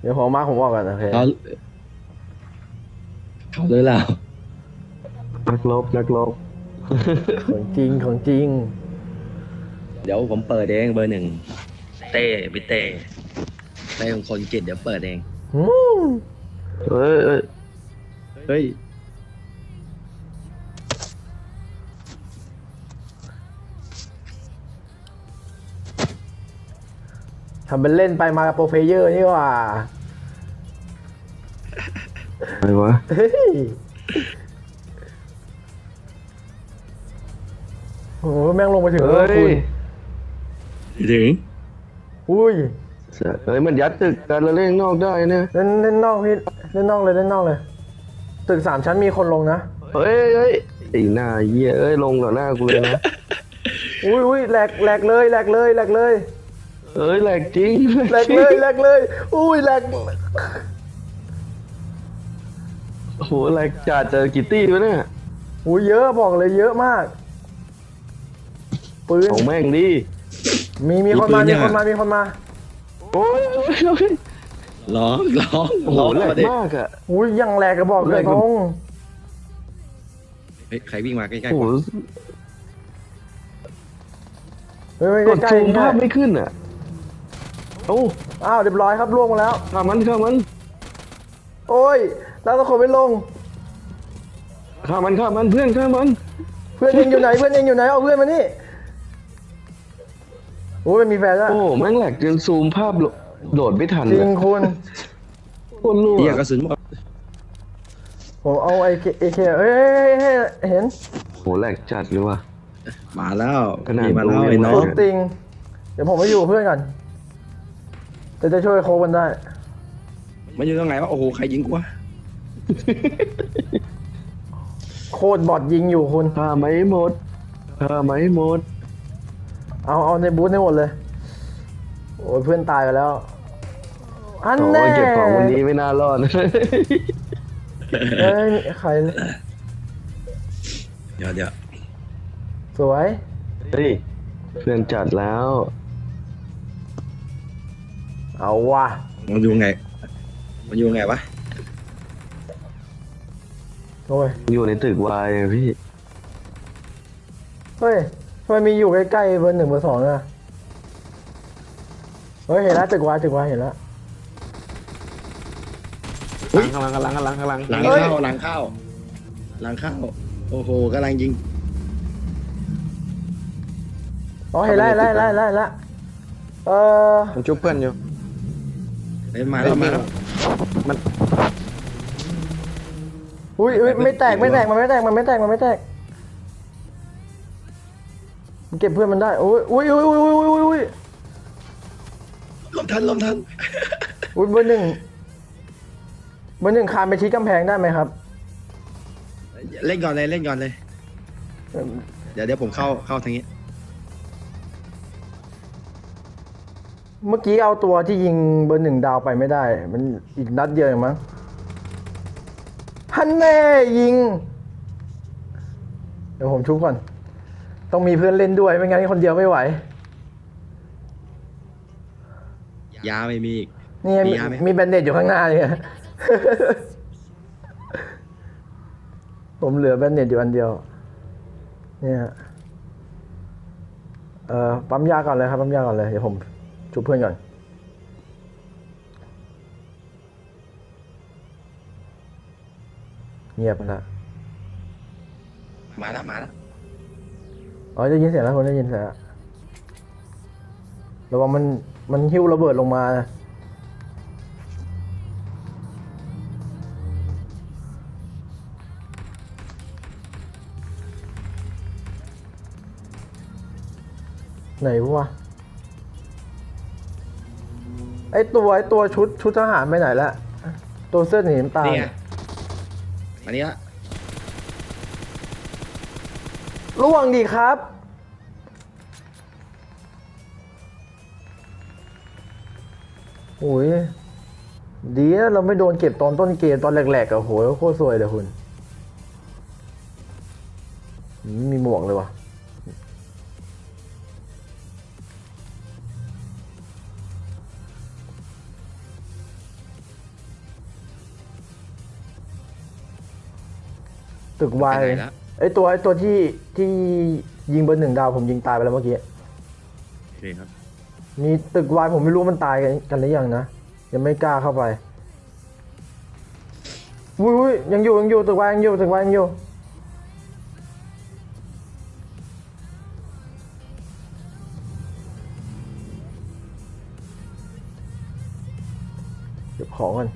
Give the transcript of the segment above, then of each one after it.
เดี๋ยวผมมาผมบอกก่อนโอเคเขาเขาเลยแล้วนักลบนักลบของจริงของจริง เดี๋ยวผมเปิดเองเบอร์หนึ่งเต้พี่เต้เต้ของคนกิจเดี๋ยวเปิดเอง อืมเอ้ยเอ้ยเฮ้ย ทำเป็นเล่นไปมากับโปรเพลเยอร์นี่หว่าอะไรวะ เฮ้ยโอ้โหแม่งลงมาถึงแล้วเฮ้คุณยถึงอุ้ย เฮ้ยมันยัดตึกกันแล้วเล่นนอกได้เนี่ยเล่นเล่นนอกพี่เล่นนอกเลยเล่นนอกเลย ตึกสามชั้นมีคนลงนะ เฮ้ยเฮ้ยไอ้หน้าเหี้ยเอ้ยลงต่อหน้ากูเลยนะ อุ้ยอุ้ยแหลกแหลกเลยแหลกเลยแหลกเลย เอ้ยแหลกจริงแหลกเลยแหลกเลยอุ้ยแหลกโอ้โหแหลกจัดเจอกี่ตี้วะเนี่ยอุ้ยเยอะบอกเลยเยอะมากปืนของแม่งดิมีมีคนมามีคนมามีคนมาโอ้ยโอ้ยโอ้ยร้องร้องโอ้โหร้องแหลกมาดิมากอะอุ้ยยังแหลกกระบอกเลแหลยกทงเฮ้ยใครวิ่งมาใกล้โอ้โหๆวะเฮ้ยกดใกล้ซูมๆภาพใกล้ไม่ขึ้นอะ โอ้ๆอ้าวเรียบร้อยครับล่วงมาแล้ว ข้ามันข้ามันโอ้ยแล้วตะโขนไม่ลง ข้ามันข้ามันเพื่อนข้ามัน เพื่อนเองอยู่ไหนเพื่อนเองอยู่ไหนเอาเพื่อนมานี่โอ้ยมันมีแฟนแล้วโอ้แม่งแหลกจนซูมภาพโหลโหลดไม่ทันจริเลยงคุณโคตรรั่วเหี้ยกระสุนหมดผมเอาไอเคเอเคเฮ้ยเฮ้ยเฮ้ยเห็นโหแหลกจัดเลยว่ะ มาแล้วขนาด มีมาแล้วดูยังไอ้น้อโคงตรติง เดี๋ยวผมไปอยู่กับเพื่อนก่อน จะจะช่วยโคกันได้ มันอยู่ตรงไหนวะโอ้โหใครยิงกูวะ โคตรบอดยิงอยู่คุณข้าไม่หมดข้าไม่หมด เอาเอาในบูธให้หมดเลย โอ้ยเพื่อนตายไปแล้ว อันโอ้แน่ยเก็บของวันนี้ไม่น่ารอด เอ้ยใครเดี๋ยวเดี๋ยวสวย เฮ้ยเพื่อนจัดแล้ว เอาว่ะมันอยู่ไง มันอยู่ไงวะโอ้ยอยู่ในตึกวายอะพี่ เฮ้ยทำไมมีอยู่ใกล้ๆเบอร์หนึ่งเบอร์สองอะเฮ้ยเห็นแล้วตึกวายตึกวายเห็นแล้วกำลังกำลังกำลังกำลังหลังเฮ้ยเข้าหลังเข้าหลังเข้าโอ้โหกำลังยิงอ๋อเห็นแล้วเห็นแล้วเห็นแล้วเห็นแล้วเห็นแล้วเออผมชุบเพื่อนอยู่ เฮ้ยมาแล้วมาแล้วอุ้ยอุ้ยไม่แตกไม่แตกมันไม่แตกมันไม่แตกมันไม่แตกมันเก็บเพื่อนมันได้อุ้ยอุ้ยอุ้ยอุ้ยอุ้ยอุ้ยอุ้ยลมทันลมทันอุ้ยเบอร์หนึ่งเบอร์หนึ่งคานไปชี้กำแพงได้ไหมครับ เล่นก่อนเลยเล่นก่อนเลย เดี๋ยวเดี๋ยวผมเข้าเข้าทางนี้ เมื่อกี้เอาตัวที่ยิงเบอร์หนึ่งดาวไปไม่ได้ มันอีกนัดเดียวเองมั้งฮันแน่ยิง เดี๋ยวผมชุบก่อน ต้องมีเพื่อนเล่นด้วย ไม่งั้นคนเดียวไม่ไหว ยาไม่มีอีก นี่ไงมีมียาไหมมีแบนเด็ดอยู่ข้างหน้าเนี่ย ผมเหลือแบนเด็ดอยู่อันเดียว เนี่ย เอ่อปั๊มยาก่อนเลยครับปั๊มยาก่อนเลย เดี๋ยวผม ชุบเพื่อนก่อนเงียบไปละมาแล้วมาแล้วอ๋อได้ยินเสียงแล้วคนได้ยินเสียงแล้วระวังมันมันหิ้วระเบิดลงมานะไหนวะ ไอตัวไอตัวชุดชุดทหารไปไหนละตัวเสื้อสีน้ำตาลนี่ไงอันนี้ละล่วงดีครับ โอ้ยดีนะเราไม่โดนเก็บตอนต้นเกมตอนแรกๆอะโหยโคตรสวยเลยคุณอืมมีหมวกเลยวะ ตึกวายไปไหนแล้วไอตัวไอตัวที่ที่ยิงเบอร์หนึ่งดาวผมยิงตายไปแล้วเมื่อกี้ โอเคครับ มีตึกวายผมไม่รู้มันตายกันกันหรือยังนะ ยังไม่กล้าเข้าไปอุ้ยอุ้ยยังอยู่ยังอยู่ตึกวายยังอยู่ตึกวายยังอยู่ เก็บของกัน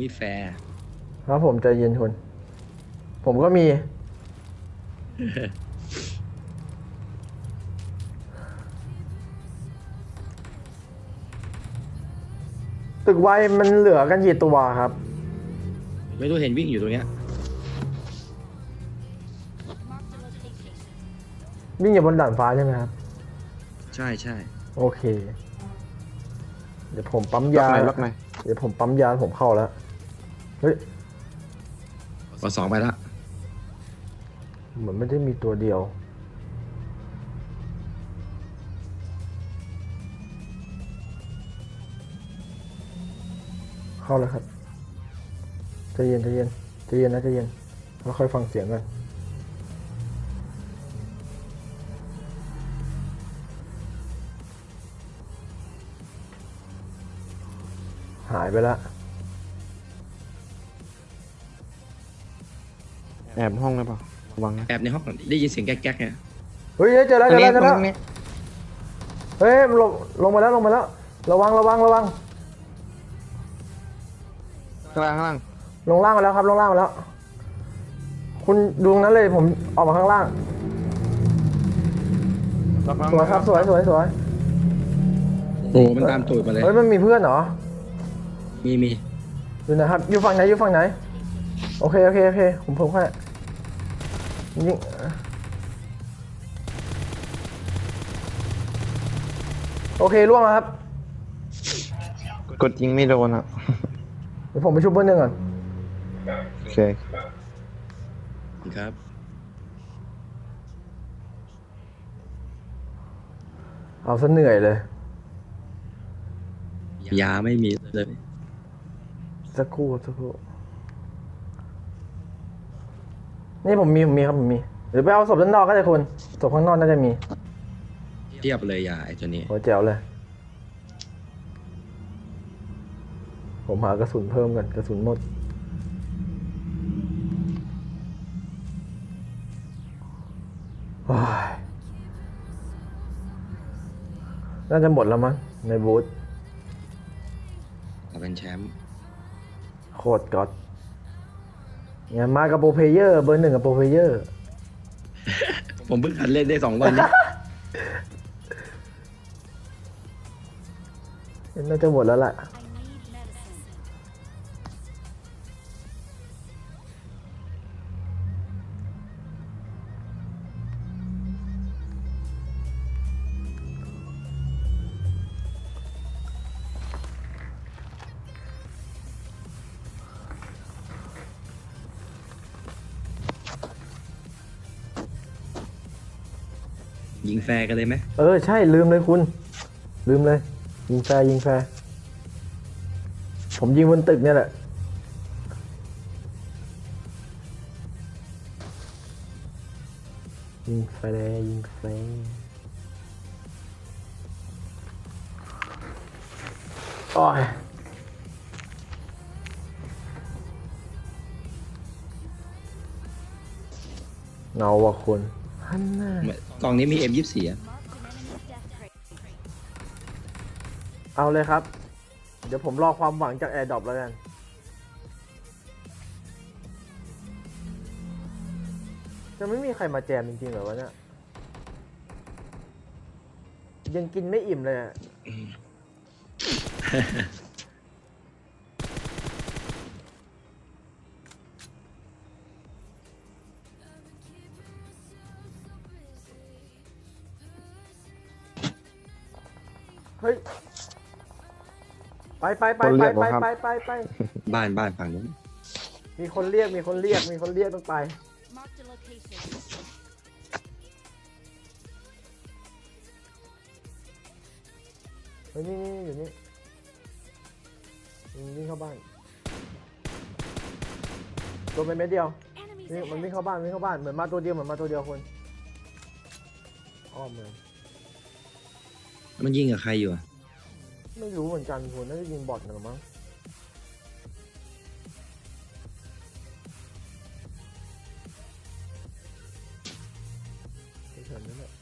ผมมีแฟร์ ครับผมใจเย็นคนผมก็มี ตึกวายมันเหลือกันกี่ตัวครับ ไม่รู้เห็นวิ่งอยู่ตรงเนี้ยวิ่งอยู่บนด่านฟ้าใช่ไหมครับ ใช่ใช่โอเค เดี๋ยวผมปั๊มล็อกยาไหนล็อกไหน เดี๋ยวผมปั๊มยาผมเข้าแล้ว เฮ้ยกสองไปละเหมือนไม่ได้มีตัวเดียว เข้าแล้วครับใจเย็นใจเย็นใจเย็นนะใจเย็นแล้วค่อยฟังเสียงกันหายไปและ แอบห้องได้ปะระวังนะแอบในห้องได้ยินเสียงแก๊กๆไงเฮ้ยเจอแล้วเจอแล้วเจอแล้วตรงนี้เฮ้ยลงลงมาแล้วลงมาแล้ว ระวังระวังระวัง ข้างล่างข้างล่างลงล่างมาแล้วครับลงล่างมาแล้ว คุณดูตรงนั้นเลยผมออกมาข้างล่างล็อกล่างสวยครับสวยสวยสวยโอ้มันตามตูดมาเลย เฮ้ยมันมีเพื่อนเหรอมีมีอยู่ไหนครับอยู่ฝั่งไหนอยู่ฝั่งไหน โอเค โอเค โอเค ผมเพิ่มแค่ยิงโอเคล่วงแล้วครับ กดยิงไม่โดนอะ เดี๋ยวผมไปชุบเพื่อนหนึ่งก่อน โอเค ครับ เอาซะเหนื่อยเลย ยาไม่มีเลย สักครู่สักครู่ นี่ผมมีผมมีครับผมมี หรือไปเอาศพด้านนอกก็ได้คุณศพข้างนอกน่าจะมีเทียบเลยยาไอ้ตัวนี้ โอ้ยแจ๋วเลย ผมหากระสุนเพิ่มกันกระสุนหมดโอ้ยน่าจะหมดแล้วมั้งในบูธเราเป็นแชมป์โคตรก๊อต เนี่ยมากับโปรเพลเยอร์เบอร์หนึ่งกับโปรเพลเยอร์ ผมเพิ่งหัดเล่นได้สองวันนี้ น่าจะหมดแล้วแหละ ยิงแฟร์กันเลยไหมเออใช่ลืมเลยคุณ ลืมเลย ยิงแฟร์ยิงแฟร์ผมยิงบนตึกเนี่ยแหละยิงแฟร์ยิงแฟร์โอ้ยเงาว่ะคุณ ฮันน่ากล่องนี้มี M24 อะเอาเลยครับ เดี๋ยวผมรอความหวังจากแอร์ดรอปแล้วกัน จะไม่มีใครมาแจมจริงๆเหรอวะเนี่ย ยังกินไม่อิ่มเลยอะ ฮ้ย ไปไปไปไปไปไปไป บ้านบ้านฝั่งนู้นมีคนเรียก มีคนเรียก มีคนเรียกต้องไป Marked เฮ้ยนี่นี่อยู่นี่มันวิ่งเข้าบ้านโดนไปเม็ดเดียวนี่มันวิ่งเข้าบ้านวิ่งเข้าบ้าน เหมือนมาตัวเดียว เหมือนมาตัวเดียวคนอ้อมเมือง มันยิงกับใครอยู่อะไม่รู้เหมือนกันคุณน่าจะยิงบอทนหรือมั้งเฉยๆนั่นแหละ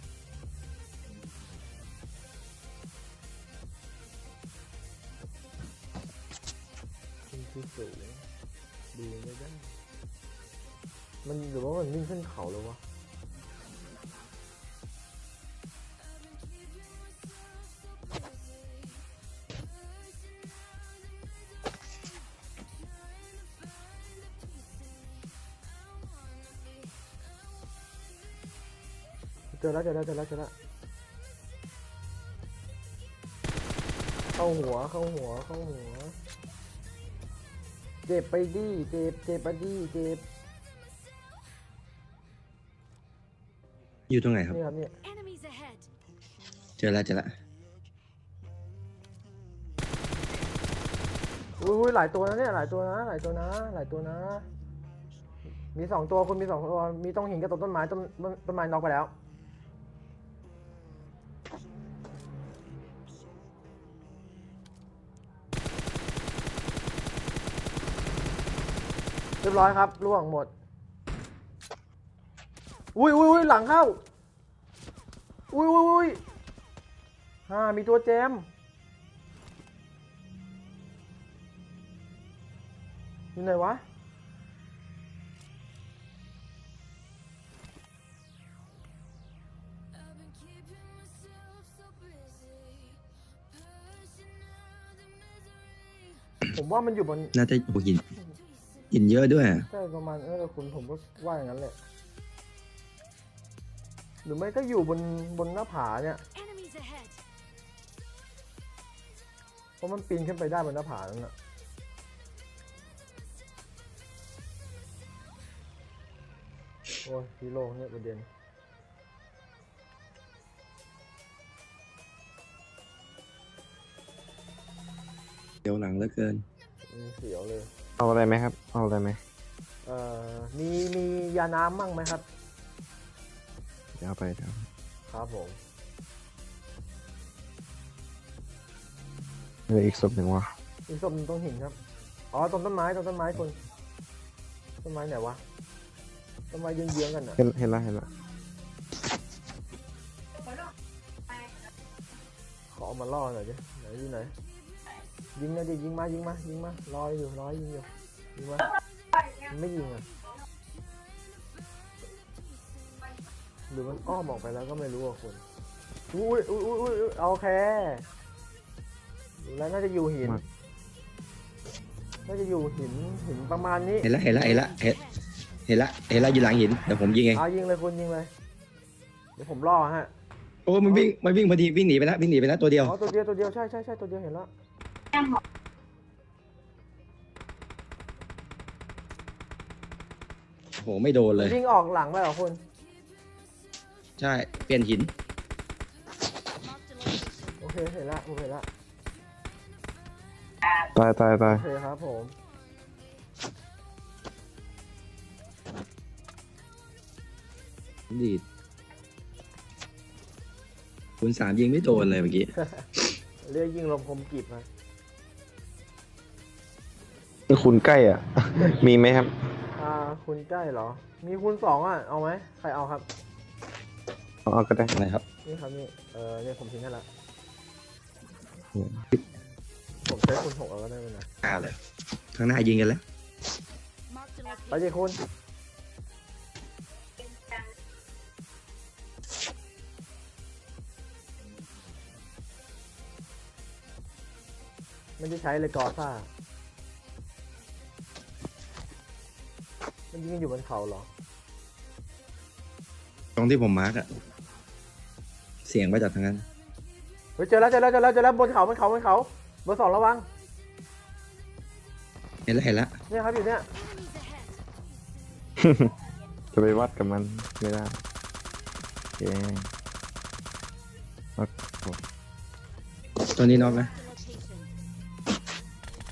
ขึ้นที่สูงดูไม่ได้ มันหรือว่ามันวิ่งขึ้นเขาแล้ววะ อแล้วเจอแล้วเจอแล้วเจอแล้วเข้าหัวเข้าหัวเข้าหัว เจ็บไปดิเจ็บเจ็บไปดิเจ็บอยู่ตรงไหนครับ นี่ครับเนี่ย Enemies ahead. เจอแล้วเจอแล้วอุ้ยอุ้ยหลายตัวนะเนี่ยหลายตัวนะหลายตัวนะหลายตัวนะ มีสองตัวคุณมีสองตัวมีต้องหินกับต้นไม้ต้นต้นต้นไม้น็อกไปแล้ว เรียบร้อยครับล่วงหมด อุ้ยอุ้ยอุ้ยหลังเข้า อุ้ยอุ้ยอุ้ยฮ่ามีตัวแจม อยู่ไหนวะ ผมว่ามันอยู่บน น่าจะหินหิน เยอะด้วยอะใช่ประมาณเออคุณผมก็ว่าอย่างนั้นแหละ หรือไม่ก็อยู่บนบนหน้าผาเนี่ย Enemies ahead. เพราะมันปีนขึ้นไปได้บนหน้าผานั่นน่ะโอ้ยฮีโร่เนี่ยประเด็น เดี๋ยวหลังเหลือเกินมีเสียวเลย เอาอะไรไหมครับ เอาอะไรไหมเอ่อมีมียาน้ำมั่งไหมครับเดี๋ยวเอาไปเดี๋ยวครับผม เหลืออีกศพหนึ่งวะอีกศพหนึ่งตรงหินครับ อ๋อตรงต้นไม้ตรงต้นไม้คนต้นไม้ไหนวะ ต้นไม้เยื้องๆกันน่ะ เห็นเห็นละเห็นละขอเอามาล่อหน่อยดิไหนอยู่ไหน ยิงนะดิยิงมายิงมายิงมาลอยอยู่ลอยยิงอยู่ยิงมามันไม่ยิงอะหรือมันอ้อมออกไปแล้วก็ไม่รู้อะคุณอุ้ยอุ้ยอุ้ยอุ้ยอุ้ยโอเคดูแล้วน่าจะอยู่หินน่าจะอยู่หินหินประมาณนี้เห็นละเห็นละเห็นละเห็นเห็นละเห็นละอยู่หลังหินเดี๋ยวผมยิงเองเอายิงเลยคุณยิงเลยเดี๋ยวผมล่อฮะโอ้มันวิ่งมันวิ่งพอดีวิ่งหนีไปแล้ววิ่งหนีไปแล้วตัวเดียวอ๋อตัวเดียวตัวเดียวใช่ใช่ใช่ตัวเดียวเห็นแล้ว โอ้โหไม่โดนเลยยิงออกหลังไปเหรอคุณ ใช่ เปลี่ยนหิน โอเคเห็นละผมเห็นละตายตายตายโอเคครับผมดีดคุณสามยิงไม่โดนเลยเมื่อกี้ เรียกยิงลมคมกีบมานี่ คุณใกล้อะ มีไหมครับ อ่าคุณใกล้เหรอ มีคุณสองอะ เอาไหม ใครเอาครับ เอาเอาก็ได้อะไรครับ นี่ครับนี่ เออเนี่ยผมทิ้งให้ละอืมผมใช้คุณหกเอาก็ได้เลยนะอ่าเลยข้างหน้ายิงกันแล้ว Marked a ไป location. ดิคุณ ไม่ได้ใช้เลยกอซ่า มันยิงกันอยู่บนเขาเหรอ ตรงที่ผมมาร์กอะเสียงมาจากทางนั้น เฮ้ยเจอแล้วเจอแล้วเจอแล้วเจอแล้วบนเขาบนเขาบนเขาเบอร์สองระวัง เห็นแล้วเห็นแล้วเนี่ยครับอยู่เนี่ย Enemies ahead. จะไปวัดกับมันไม่ได้โอเคโอเคตัวนี้น็อกนะ Location.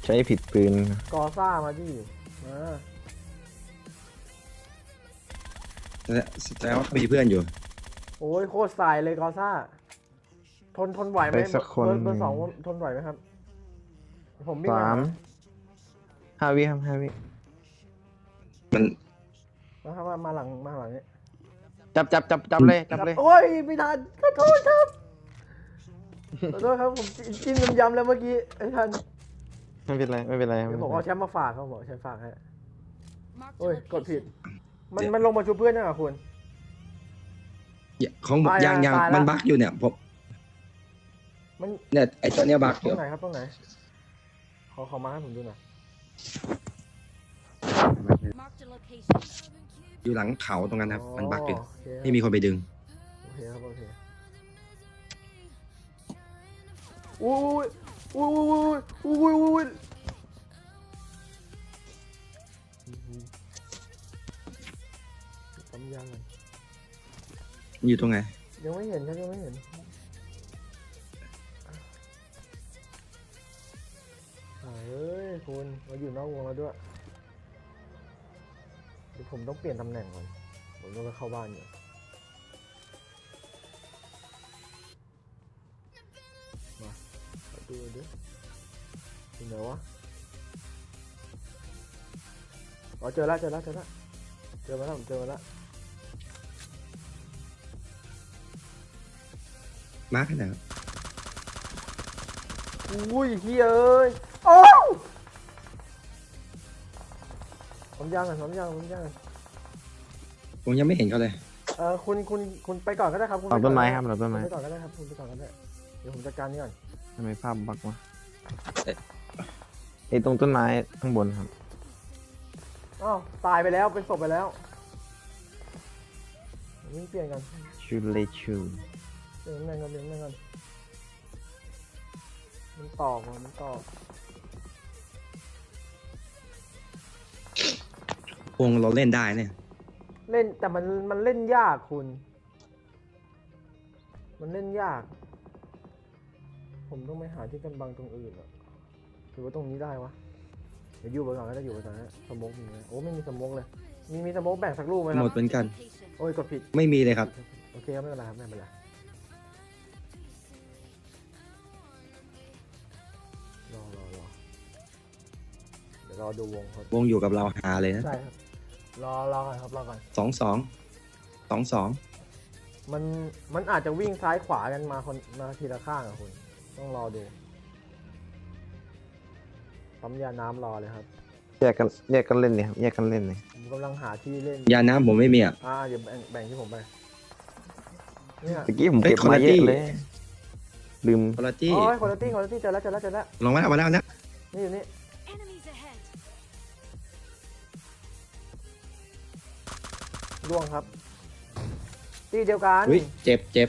ใช้ผิดปืนกอซ่ามาดิมา แสดงว่ามีเพื่อนอยู่ โอ้ยโคตรสายเลยกอซ่า ทนทนไหวไหมไปสักคน เบอร์เบอร์สองทนไหวไหมครับ ผมวิ่งสามมาห้าวิครับห้าวิมันแล้วครับมามาหลังมาหลังนี้จับจับจับจับเลยจับเลย โอ้ยไม่ทันขอโทษครับขอโทษครับผมจิ้มน้ำยำแล้วเมื่อกี้ไอ้ทันไม่เป็นไรไม่เป็นไรเดี๋ยวผมเอาแชมป์มาฝากครับผมเอาแชมป์ฝากให้ Marked a โอ้ย กดผิด location. มันมันลงมาชูเพื่อนยังอะคุณ ของบอกตายยังยังตายละ มันบั๊กอยู่เนี่ยผมมันเนี่ยไอตัวเนี้ยบั๊กอตรยู่งไหนครับตรงไหน ขอขอมาให้ผมดูหน่อย Marked a location. อยู่หลังเขาตรงนั้นครับ มันบั๊กอยู่โอเคไม่มีคนไปดึง โอเคครับโอเคอุ้ยอุ้ยอุ้ยอุ้ยอุ้ยอุ้ยปั๊มยางก่อนอยู่ตรงไหน ยังไม่เห็นครับยังไม่เห็นอ่าเอ้ยคุณมาอยู่นอกวงแล้วด้วยเดี๋ยวผมต้องเปลี่ยนตำแหน่งก่อน ผมต้องไปเข้าบ้านอยู่มาขอดูดิอยู่ไหนวะอ๋อเจอแล้วเจอแล้วเจอแล้วเจอมาแล้วผมเจอมาแล้ว มาร์คขนาดอุ้ยเฮ้ยเอ้ยโอ้วผมย่างกันผมย่างผมย่างกันผมยังไม่เห็นเขาเลย เออคุณคุณคุณไปก่อนก็ได้ครับคุณหลังปต้นไม้ก่อครับหลังต้นคุณไม้ไปก่อนก็ได้ครับคุณไปก่อนก็ได้เดี๋ยวผมจัดการนี่ก่อนทำไมภาพบักวะไอ้ตรงต้นไม้ข้างบนครับ อ้าวตายไปแล้วเป็นศพไปแล้ววิ่งเปลี่ยนกัน ชูเลชู เปลี่ยนตำแหน่งกันเปลี่ยนตำแหน่งกันมันตอกว่ะมันตอกวงเราเล่นได้เนี่ย เล่นแต่มันมันเล่นยากคุณ มันเล่นยาก ผมต้องไปหาที่กันบังตรงอื่นอะหรือว่าตรงนี้ได้วะเดี๋ยวอยู่ไปก่อนก็ได้อยู่ไปก่อนนะสโมกมีไหมโอ้ไม่มีสโมกเลย มีมีสโมกแบ่งสักลูกไหมคหรัมบดเหมือนกัน โอ้ยกดผิด ไม่มีเลยครับ โอเคครับไม่เป็นไรครับไม่เป็นไร รอดูวงครับวงอยู่กับเราหาเลยนะใช่ครับ รอรอก่อนครับรอก่อน สองสองสองสองมันมันอาจจะวิ่งซ้ายขวากันมาคนมาทีละข้างอะคุณ ต้องรอดูปั๊มยาน้ำรอเลยครับ แยกกันแยกกันเล่นเนี่ยครับแยกกันเล่นเลยผมกำลังหาที่เล่น ยาน้ำผมไม่มีอะ อ่าเดี๋ยวแบ่งแบ่งที่ผมไปเนี่ยตะกี้ผมเฮ้ยเก็บมาเย quality อะเลย ลืม คุณตี้โอ้ยคุณตี้คุณตี้เจอแล้วเจอแล้วเจอแล้วลงมาแล้วมาแล้วนะนี่อยู่นี่ ร่วงครับที่เดียวกันอุ้ยเจ็บเจ็บ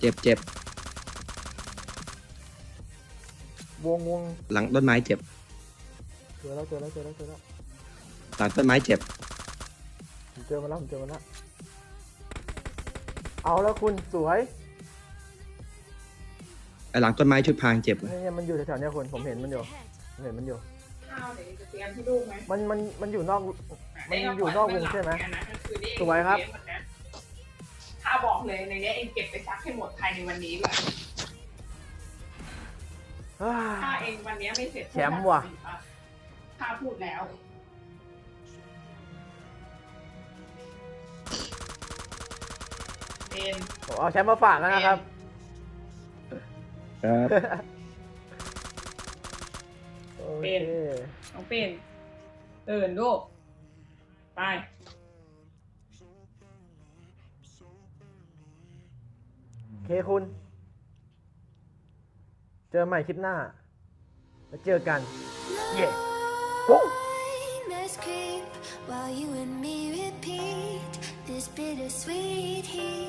เจ็บเจ็บวงวงหลังต้นไม้เจ็บเจอแล้วเจอแล้วเจอแล้วเจอแล้วหลังต้นไม้เจ็บผมเจอมาแล้วผมเจอมาแล้วเอาแล้วคุณสวยไอหลังต้นไม้ชุดพรางเจ็บนี่เนี่ยมันอยู่แถวๆเนี้ยคุณผมเห็นมันอยู่ Ahead. ผมเห็นมันอยู่ ข้าวเดี๋ยวจะเตรียมให้ลูกไหมมันมันมันอยู่นอก มันอยู่นอกวงใช่ไหมสวยครับข้าบอกเลยในเนี้ยเองเก็บไปซักให้หมดภายในวันนี้เลยอ้าถ้าเองวันเนี้ยไม่เสร็จแชมป์ว่ะข้าพูดแล้วเป็นผมเอาแชมป์มาฝากแล้วนะครับครับ โอเค น้องเป็นตื่นลูก ไป โอเคคุณ เจอใหม่คลิปหน้า แล้วเจอกัน เย้ปุ๊บ Let's creep while you and me repeat this bittersweet heat.